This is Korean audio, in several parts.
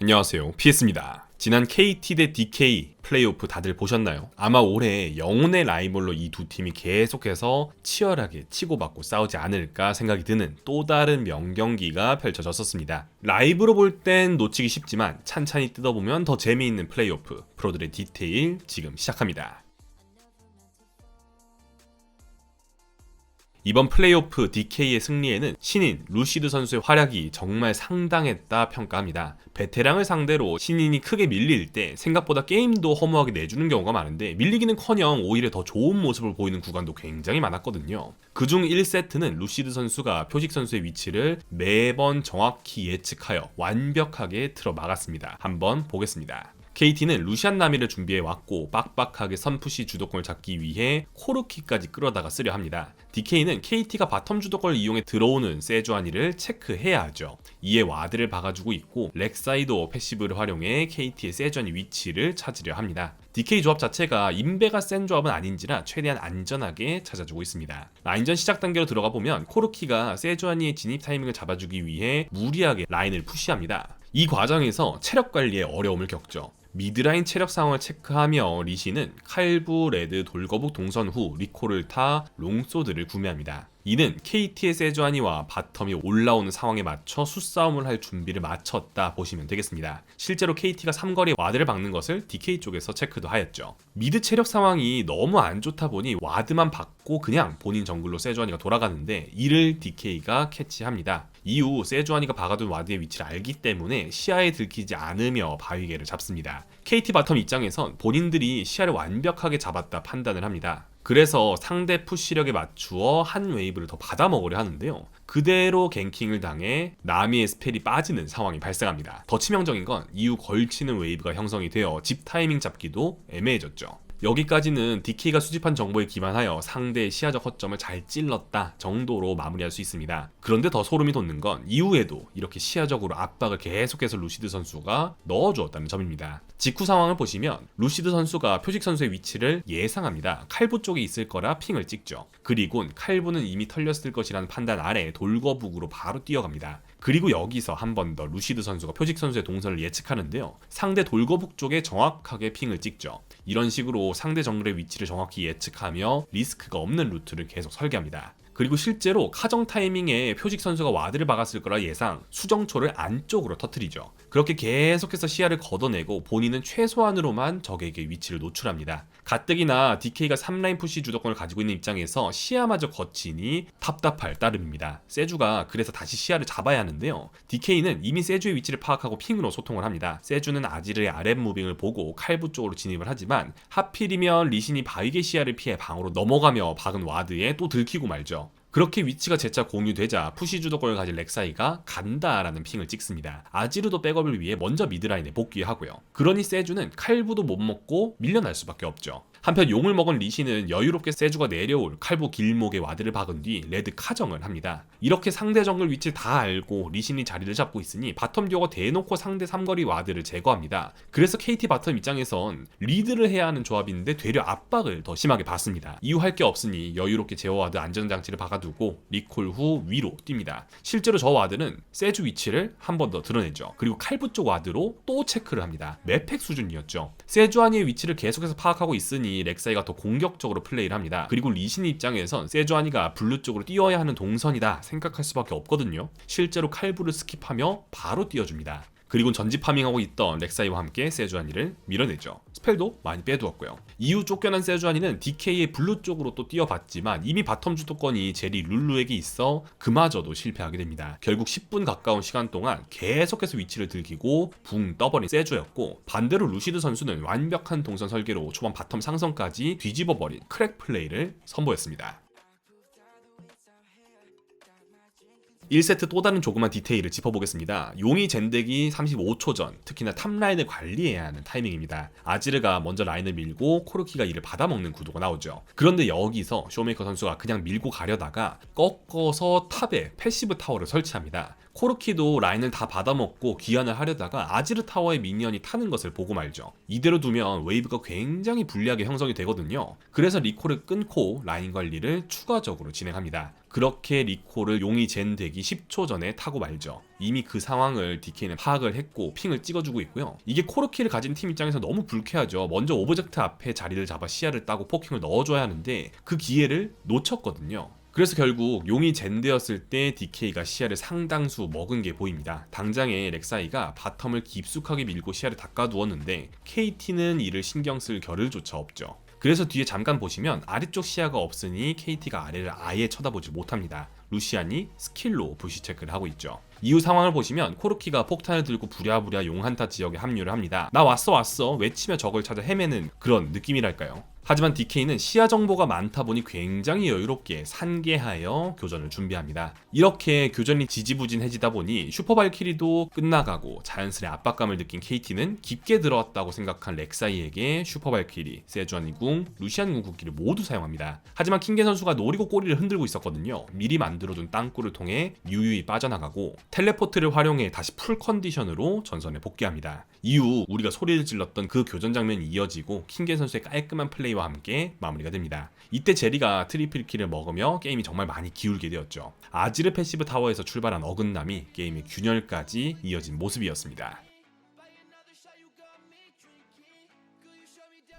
안녕하세요. PS입니다. 지난 KT 대 DK 플레이오프 다들 보셨나요? 아마 올해 영혼의 라이벌로 이 두 팀이 계속해서 치열하게 치고받고 싸우지 않을까 생각이 드는 또 다른 명경기가 펼쳐졌었습니다. 라이브로 볼 땐 놓치기 쉽지만 찬찬히 뜯어보면 더 재미있는 플레이오프 프로들의 디테일 지금 시작합니다. 이번 플레이오프 DK의 승리에는 신인 루시드 선수의 활약이 정말 상당했다 평가합니다. 베테랑을 상대로 신인이 크게 밀릴 때 생각보다 게임도 허무하게 내주는 경우가 많은데 밀리기는커녕 오히려 더 좋은 모습을 보이는 구간도 굉장히 많았거든요. 그중 1세트는 루시드 선수가 표식 선수의 위치를 매번 정확히 예측하여 완벽하게 틀어 막았습니다. 한번 보겠습니다. KT는 루시안 나미를 준비해 왔고 빡빡하게 선푸시 주도권을 잡기 위해 코르키까지 끌어다가 쓰려 합니다. DK는 KT가 바텀 주도권을 이용해 들어오는 세주아니를 체크해야 하죠. 이에 와드를 박아주고 있고 렉사이도 패시브를 활용해 KT의 세주아니 위치를 찾으려 합니다. DK 조합 자체가 인베가 센 조합은 아닌지라 최대한 안전하게 찾아주고 있습니다. 라인전 시작 단계로 들어가 보면 코르키가 세주아니의 진입 타이밍을 잡아주기 위해 무리하게 라인을 푸시합니다. 이 과정에서 체력 관리에 어려움을 겪죠. 미드라인 체력 상황을 체크하며 리시는 칼부 레드 돌거북 동선 후 리코를 타 롱소드를 구매합니다. 이는 KT의 세주아니와 바텀이 올라오는 상황에 맞춰 수싸움을 할 준비를 마쳤다 보시면 되겠습니다. 실제로 KT가 삼거리 와드를 박는 것을 DK 쪽에서 체크도 하였죠. 미드 체력 상황이 너무 안 좋다 보니 와드만 박고 그냥 본인 정글로 세주아니가 돌아가는데 이를 DK가 캐치합니다. 이후 세주아니가 박아둔 와드의 위치를 알기 때문에 시야에 들키지 않으며 바위개를 잡습니다. KT 바텀 입장에선 본인들이 시야를 완벽하게 잡았다 판단을 합니다. 그래서 상대 푸시력에 맞추어 한 웨이브를 더 받아먹으려 하는데요. 그대로 갱킹을 당해 나미의 스펠이 빠지는 상황이 발생합니다. 더 치명적인 건 이후 걸치는 웨이브가 형성이 되어 집 타이밍 잡기도 애매해졌죠. 여기까지는 DK가 수집한 정보에 기반하여 상대의 시야적 허점을 잘 찔렀다 정도로 마무리할 수 있습니다. 그런데 더 소름이 돋는 건 이후에도 이렇게 시야적으로 압박을 계속해서 루시드 선수가 넣어주었다는 점입니다. 직후 상황을 보시면 루시드 선수가 표식 선수의 위치를 예상합니다. 칼부 쪽에 있을 거라 핑을 찍죠. 그리곤 칼부는 이미 털렸을 것이라는 판단 아래 돌거 북으로 바로 뛰어갑니다. 그리고 여기서 한 번 더 루시드 선수가 표식 선수의 동선을 예측하는데요. 상대 돌거 북 쪽에 정확하게 핑을 찍죠. 이런 식으로 상대 정글의 위치를 정확히 예측하며 리스크가 없는 루트를 계속 설계합니다. 그리고 실제로 카정 타이밍에 표식 선수가 와드를 박았을 거라 예상 수정초를 안쪽으로 터트리죠. 그렇게 계속해서 시야를 걷어내고 본인은 최소한으로만 적에게 위치를 노출합니다. 가뜩이나 DK가 3라인 푸시 주도권을 가지고 있는 입장에서 시야마저 거치니 답답할 따름입니다. 세주가 그래서 다시 시야를 잡아야 하는데요. DK는 이미 세주의 위치를 파악하고 핑으로 소통을 합니다. 세주는 아지르의 아랫 무빙을 보고 칼부 쪽으로 진입을 하지만 하필이면 리신이 바위게 시야를 피해 방으로 넘어가며 박은 와드에 또 들키고 말죠. 그렇게 위치가 재차 공유되자 푸시 주도권을 가진 렉사이가 간다라는 핑을 찍습니다. 아지르도 백업을 위해 먼저 미드라인에 복귀하고요. 그러니 세주는 칼부도 못 먹고 밀려날 수밖에 없죠. 한편 용을 먹은 리시는 여유롭게 세주가 내려올 칼부 길목에 와드를 박은 뒤 레드 카정을 합니다. 이렇게 상대 정글 위치를 다 알고 리신이 자리를 잡고 있으니 바텀 듀오가 대놓고 상대 삼거리 와드를 제거합니다. 그래서 KT 바텀 입장에선 리드를 해야 하는 조합인데 되려 압박을 더 심하게 받습니다. 이유 할 게 없으니 여유롭게 제어 와드 안전장치를 박아두고 리콜 후 위로 뜁니다. 실제로 저 와드는 세주 위치를 한 번 더 드러내죠. 그리고 칼부 쪽 와드로 또 체크를 합니다. 맵팩 수준이었죠. 세주아니의 위치를 계속해서 파악하고 있으니 렉사이가 더 공격적으로 플레이를 합니다. 그리고 리신 입장에선 세주아니가 블루 쪽으로 뛰어야 하는 동선이다 생각할 수밖에 없거든요. 실제로 칼부를 스킵하며 바로 뛰어줍니다. 그리고 전지 파밍하고 있던 렉사이와 함께 세주아니를 밀어내죠. 스펠도 많이 빼두었고요. 이후 쫓겨난 세주아니는 DK의 블루 쪽으로 또 뛰어봤지만 이미 바텀 주도권이 제리 룰루에게 있어 그마저도 실패하게 됩니다. 결국 10분 가까운 시간 동안 계속해서 위치를 들키고 붕 떠버린 세주였고 반대로 루시드 선수는 완벽한 동선 설계로 초반 바텀 상성까지 뒤집어버린 크랙 플레이를 선보였습니다. 1세트 또 다른 조그만 디테일을 짚어보겠습니다. 용이 젠덱이 35초 전, 특히나 탑라인을 관리해야 하는 타이밍입니다. 아지르가 먼저 라인을 밀고 코르키가 이를 받아먹는 구도가 나오죠. 그런데 여기서 쇼메이커 선수가 그냥 밀고 가려다가 꺾어서 탑에 패시브 타워를 설치합니다. 코르키도 라인을 다 받아먹고 귀환을 하려다가 아지르 타워의 미니언이 타는 것을 보고 말죠. 이대로 두면 웨이브가 굉장히 불리하게 형성이 되거든요. 그래서 리콜을 끊고 라인 관리를 추가적으로 진행합니다. 그렇게 리코를 용이 젠 되기 10초 전에 타고 말죠. 이미 그 상황을 DK는 파악을 했고 핑을 찍어주고 있고요. 이게 코르키를 가진 팀 입장에서 너무 불쾌하죠. 먼저 오브젝트 앞에 자리를 잡아 시야를 따고 포킹을 넣어줘야 하는데 그 기회를 놓쳤거든요. 그래서 결국 용이 젠되었을 때 DK가 시야를 상당수 먹은 게 보입니다. 당장에 렉사이가 바텀을 깊숙하게 밀고 시야를 닦아두었는데 KT는 이를 신경 쓸 겨를조차 없죠. 그래서 뒤에 잠깐 보시면 아래쪽 시야가 없으니 KT가 아래를 아예 쳐다보지 못합니다. 루시안이 스킬로 부시 체크를 하고 있죠. 이후 상황을 보시면 코르키가 폭탄을 들고 부랴부랴 용한타 지역에 합류를 합니다. 나 왔어 왔어 외치며 적을 찾아 헤매는 그런 느낌이랄까요. 하지만 DK는 시야 정보가 많다 보니 굉장히 여유롭게 산계하여 교전을 준비합니다. 이렇게 교전이 지지부진해지다 보니 슈퍼발키리도 끝나가고 자연스레 압박감을 느낀 KT는 깊게 들어왔다고 생각한 렉사이에게 슈퍼발키리, 세주안이 궁, 루시안 궁극기를 모두 사용합니다. 하지만 킹게 선수가 노리고 꼬리를 흔들고 있었거든요. 미리 만들어둔 땅굴을 통해 유유히 빠져나가고 텔레포트를 활용해 다시 풀 컨디션으로 전선에 복귀합니다. 이후 우리가 소리를 질렀던 그 교전 장면이 이어지고 킹게 선수의 깔끔한 플레이와 함께 마무리가 됩니다. 이때 제리가 트리플 킬을 먹으며 게임이 정말 많이 기울게 되었죠. 아지르 패시브 타워에서 출발한 어긋남이 게임의 균열까지 이어진 모습이었습니다.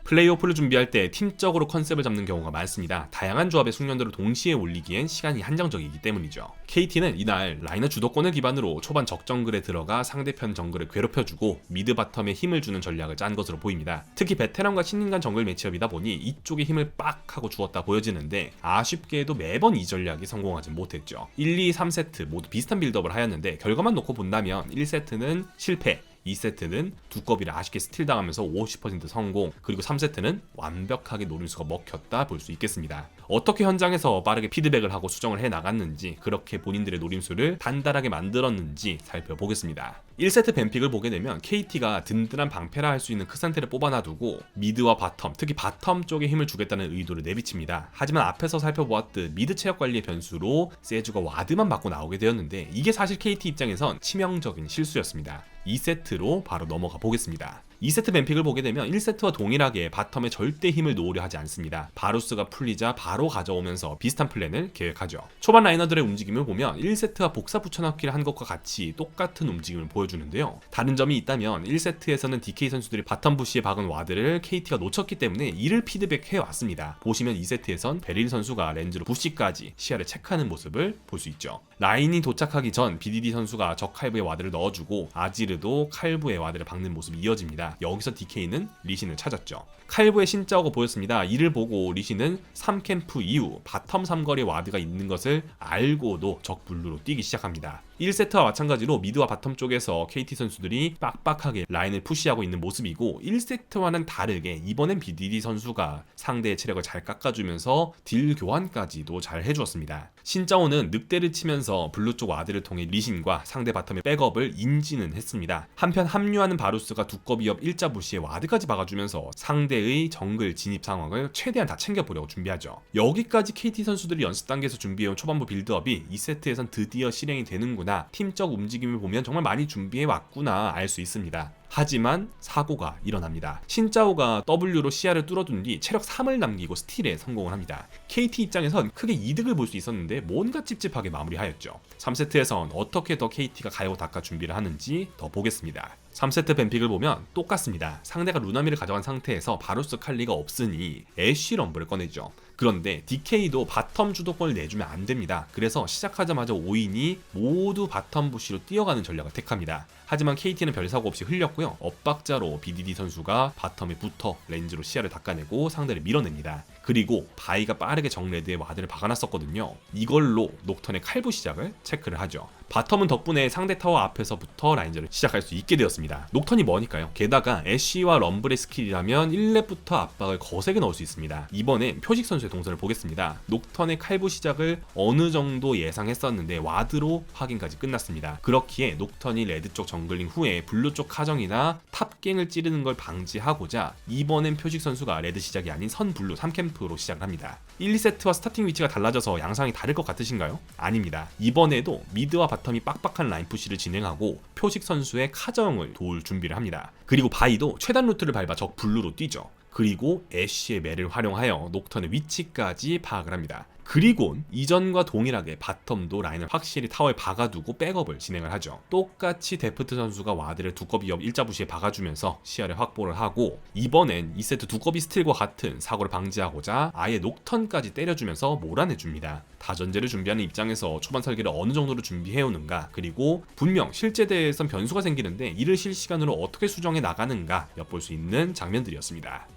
플레이오프를 준비할 때 팀적으로 컨셉을 잡는 경우가 많습니다. 다양한 조합의 숙련도를 동시에 올리기엔 시간이 한정적이기 때문이죠. KT는 이날 라이너 주도권을 기반으로 초반 적정글에 들어가 상대편 정글을 괴롭혀주고 미드 바텀에 힘을 주는 전략을 짠 것으로 보입니다. 특히 베테랑과 신인 간 정글 매치업이다 보니 이쪽에 힘을 빡 하고 주었다 보여지는데 아쉽게도 매번 이 전략이 성공하지 못했죠. 1, 2, 3세트 모두 비슷한 빌드업을 하였는데 결과만 놓고 본다면 1세트는 실패, 2세트는 두꺼비를 아쉽게 스틸당하면서 50% 성공 그리고 3세트는 완벽하게 노림수가 먹혔다 볼 수 있겠습니다. 어떻게 현장에서 빠르게 피드백을 하고 수정을 해 나갔는지 그렇게 본인들의 노림수를 단단하게 만들었는지 살펴보겠습니다. 1세트 뱀픽을 보게 되면 KT가 든든한 방패라 할 수 있는 크산테를 뽑아놔두고 미드와 바텀, 특히 바텀 쪽에 힘을 주겠다는 의도를 내비칩니다. 하지만 앞에서 살펴보았듯 미드 체력 관리의 변수로 세주가 와드만 받고 나오게 되었는데 이게 사실 KT 입장에선 치명적인 실수였습니다. 2세트로 바로 넘어가 보겠습니다. 2세트 뱀픽을 보게 되면 1세트와 동일하게 바텀에 절대 힘을 놓으려 하지 않습니다. 바루스가 풀리자 바로 가져오면서 비슷한 플랜을 계획하죠. 초반 라이너들의 움직임을 보면 1세트와 복사 붙여넣기를 한 것과 같이 똑같은 움직임을 보여주는데요. 다른 점이 있다면 1세트에서는 DK 선수들이 바텀 부시에 박은 와드를 KT가 놓쳤기 때문에 이를 피드백해 왔습니다. 보시면 2세트에선 베릴 선수가 렌즈로 부시까지 시야를 체크하는 모습을 볼 수 있죠. 라인이 도착하기 전 BDD 선수가 적 칼부에 와드를 넣어주고 아지르도 칼부에 와드를 박는 모습이 이어집니다. 여기서 DK는 리신을 찾았죠. 칼부의 신짜오가 보였습니다. 이를 보고 리신은 3캠프 이후 바텀 삼거리 와드가 있는 것을 알고도 적 블루로 뛰기 시작합니다. 1세트와 마찬가지로 미드와 바텀 쪽에서 KT 선수들이 빡빡하게 라인을 푸시하고 있는 모습이고 1세트와는 다르게 이번엔 BDD 선수가 상대의 체력을 잘 깎아주면서 딜 교환까지도 잘 해주었습니다. 신짜오는 늑대를 치면서 블루 쪽 와드를 통해 리신과 상대 바텀의 백업을 인지는 했습니다. 한편 합류하는 바루스가 두꺼비 옆 일자 부시에 와드까지 박아주면서 상대의 정글 진입 상황을 최대한 다 챙겨보려고 준비하죠. 여기까지 KT 선수들이 연습 단계에서 준비해온 초반부 빌드업이 2세트에선 드디어 실행이 되는구나 팀적 움직임을 보면 정말 많이 준비해 왔구나 알 수 있습니다. 하지만 사고가 일어납니다. 신짜오가 W로 시야를 뚫어둔 뒤 체력 3을 남기고 스틸에 성공을 합니다. KT 입장에선 크게 이득을 볼 수 있었는데 뭔가 찝찝하게 마무리하였죠. 3세트에선 어떻게 더 KT가 가요 닦아 준비를 하는지 더 보겠습니다. 3세트 뱀픽을 보면 똑같습니다. 상대가 루나미를 가져간 상태에서 바루스 칼리가 없으니 애쉬 럼블을 꺼내죠. 그런데 DK도 바텀 주도권을 내주면 안 됩니다. 그래서 시작하자마자 5인이 모두 바텀 부시로 뛰어가는 전략을 택합니다. 하지만 KT는 별 사고 없이 흘렸고요. 엇박자로 BDD 선수가 바텀에 붙어 렌즈로 시야를 닦아내고 상대를 밀어냅니다. 그리고 바이가 빠르게 정레드에 와드를 박아놨었거든요. 이걸로 녹턴의 칼부 시작을 체크를 하죠. 바텀은 덕분에 상대 타워 앞에서부터 라인전을 시작할 수 있게 되었습니다. 녹턴이 뭐니까요? 게다가 애쉬와 럼블의 스킬이라면 1렙부터 압박을 거세게 넣을 수 있습니다. 이번엔 표식 선수의 동선을 보겠습니다. 녹턴의 칼부 시작을 어느 정도 예상했었는데 와드로 확인까지 끝났습니다. 그렇기에 녹턴이 레드 쪽 정글링 후에 블루 쪽 카정이나 탑갱을 찌르는 걸 방지하고자 이번엔 표식 선수가 레드 시작이 아닌 선 블루 3캠프로 시작을 합니다. 1, 2세트와 스타팅 위치가 달라져서 양상이 다를 것 같으신가요? 아닙니다. 이번에도 미드와 바 텀이 빡빡한 라인 푸시를 진행하고 표식 선수의 카정을 도울 준비를 합니다. 그리고 바이도 최단 루트를 밟아 적 블루로 뛰죠. 그리고 애쉬의 매를 활용하여 녹턴의 위치까지 파악을 합니다. 그리곤 이전과 동일하게 바텀도 라인을 확실히 타워에 박아두고 백업을 진행을 하죠. 똑같이 데프트 선수가 와드를 두꺼비 옆 일자부시에 박아주면서 시야를 확보를 하고 이번엔 2세트 두꺼비 스틸과 같은 사고를 방지하고자 아예 녹턴까지 때려주면서 몰아내줍니다. 다전제를 준비하는 입장에서 초반 설계를 어느 정도로 준비해오는가 그리고 분명 실제 대회에선 변수가 생기는데 이를 실시간으로 어떻게 수정해 나가는가 엿볼 수 있는 장면들이었습니다.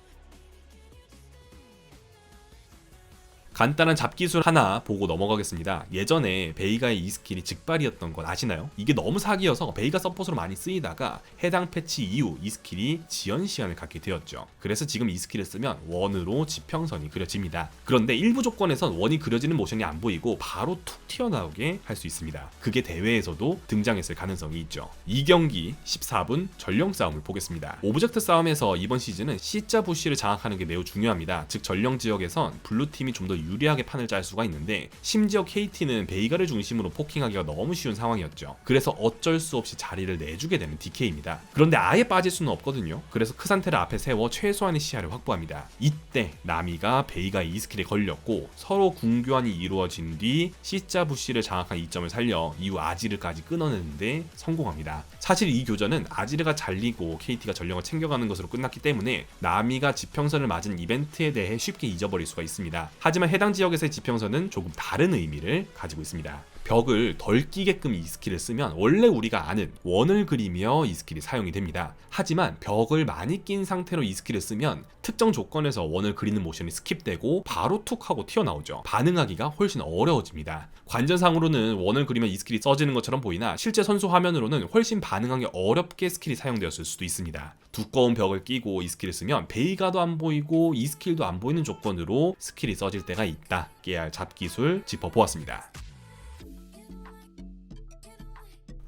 간단한 잡기술 하나 보고 넘어가겠습니다. 예전에 베이가의 이 스킬이 즉발이었던 건 아시나요? 이게 너무 사기여서 베이가 서폿으로 많이 쓰이다가 해당 패치 이후 이 스킬이 지연 시간을 갖게 되었죠. 그래서 지금 이 스킬을 쓰면 원으로 지평선이 그려집니다. 그런데 일부 조건에선 원이 그려지는 모션이 안 보이고 바로 툭 튀어나오게 할 수 있습니다. 그게 대회에서도 등장했을 가능성이 있죠. 이 경기 14분 전령 싸움을 보겠습니다. 오브젝트 싸움에서 이번 시즌은 C자 부시를 장악하는 게 매우 중요합니다. 즉 전령 지역에선 블루팀이 좀 더 유리하게 판을 짤 수가 있는데 심지어 KT는 베이가를 중심으로 포킹하기가 너무 쉬운 상황이었죠. 그래서 어쩔 수 없이 자리를 내주게 되는 DK입니다. 그런데 아예 빠질 수는 없거든요. 그래서 크산테를 앞에 세워 최소한의 시야를 확보합니다. 이때 나미가 베이가 이 스킬에 걸렸고 서로 궁교환이 이루어진 뒤 C자 부시를 장악한 이점을 살려 이후 아지르까지 끊어내는데 성공합니다. 사실 이 교전은 아지르가 잘리고 KT가 전령을 챙겨가는 것으로 끝났기 때문에 나미가 지평선을 맞은 이벤트에 대해 쉽게 잊어버릴 수가 있습니다. 하지만 해당 지역에서의 지평선은 조금 다른 의미를 가지고 있습니다. 벽을 덜 끼게끔 이 스킬을 쓰면 원래 우리가 아는 원을 그리며 이 스킬이 사용이 됩니다. 하지만 벽을 많이 낀 상태로 이 스킬을 쓰면 특정 조건에서 원을 그리는 모션이 스킵되고 바로 툭 하고 튀어나오죠. 반응하기가 훨씬 어려워집니다. 관전상으로는 원을 그리면 이 스킬이 써지는 것처럼 보이나 실제 선수 화면으로는 훨씬 반응하기 어렵게 스킬이 사용되었을 수도 있습니다. 두꺼운 벽을 끼고 이 스킬을 쓰면 베이가도 안 보이고 이 스킬도 안 보이는 조건으로 스킬이 써질 때가 있다. 깨알 잡기술 짚어보았습니다.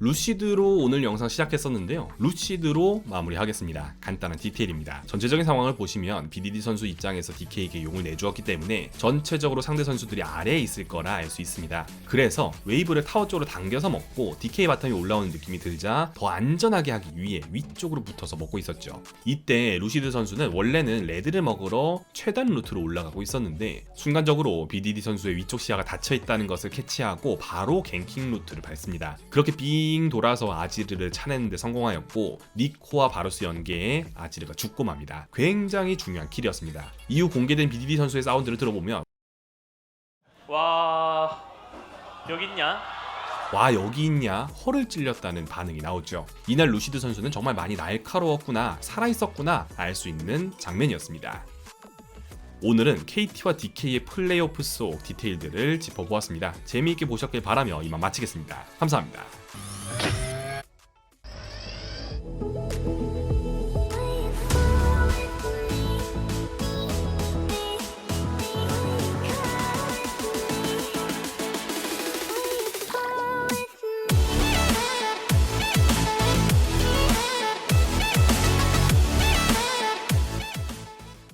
루시드로 오늘 영상 시작했었는데요. 루시드로 마무리하겠습니다. 간단한 디테일입니다. 전체적인 상황을 보시면 BDD 선수 입장에서 DK에게 용을 내주었기 때문에 전체적으로 상대 선수들이 아래에 있을 거라 알 수 있습니다. 그래서 웨이브를 타워 쪽으로 당겨서 먹고 DK 바텀이 올라오는 느낌이 들자 더 안전하게 하기 위해 위쪽으로 붙어서 먹고 있었죠. 이때 루시드 선수는 원래는 레드를 먹으러 최단 루트로 올라가고 있었는데 순간적으로 BDD 선수의 위쪽 시야가 닫혀 있다는 것을 캐치하고 바로 갱킹 루트를 밟습니다. 그렇게 빙 돌아서 아지르를 차내는데 성공하였고 니코와 바루스 연계에 아지르가 죽고 맙니다. 굉장히 중요한 킬이었습니다. 이후 공개된 BDD 선수의 사운드를 들어보면 와 여기 있냐? 와 여기 있냐 허를 찔렸다는 반응이 나오죠. 이날 루시드 선수는 정말 많이 날카로웠구나 살아있었구나 알 수 있는 장면이었습니다. 오늘은 KT와 DK의 플레이오프 속 디테일들을 짚어보았습니다. 재미있게 보셨길 바라며 이만 마치겠습니다. 감사합니다.